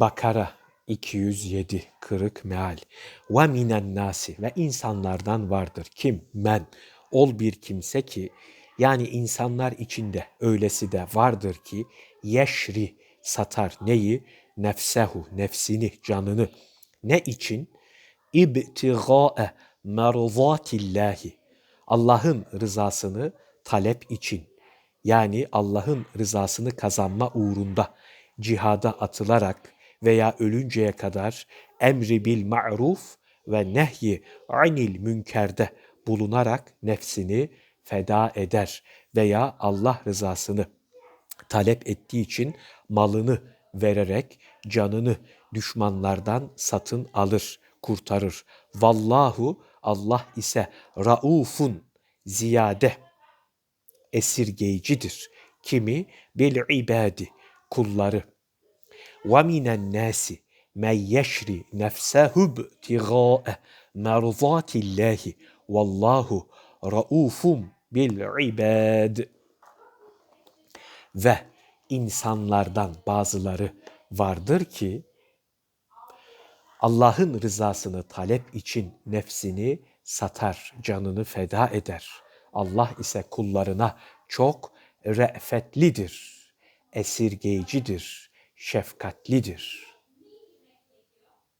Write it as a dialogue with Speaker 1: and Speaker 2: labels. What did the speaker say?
Speaker 1: Bakara 207 kırık meal. Ve minen nasi ve insanlardan vardır. Kim? Men. Ol bir kimse ki yani insanlar içinde öylesi de vardır ki yeşri satar neyi? Nefsehu, nefsini, canını. Ne için? İbtigâe merzâtillâhi. Allah'ın rızasını talep için. Yani Allah'ın rızasını kazanma uğrunda cihada atılarak veya ölünceye kadar emri bil ma'ruf ve nehyi anil münkerde bulunarak nefsini feda eder veya Allah rızasını talep ettiği için malını vererek canını düşmanlardan satın alır, kurtarır. Vallahu Allah ise raufun ziyade esirgeyicidir. Kimi bil ibadi kulları. Minen nasi men yeşri nefsehu btigâe merzâtillâhi vallahu raufum bil ibad. Ve insanlardan bazıları vardır ki Allah'ın rızasını talep için nefsini satar, canını feda eder. Allah ise kullarına çok re'fetlidir, esirgeyicidir, şefkatlidir.''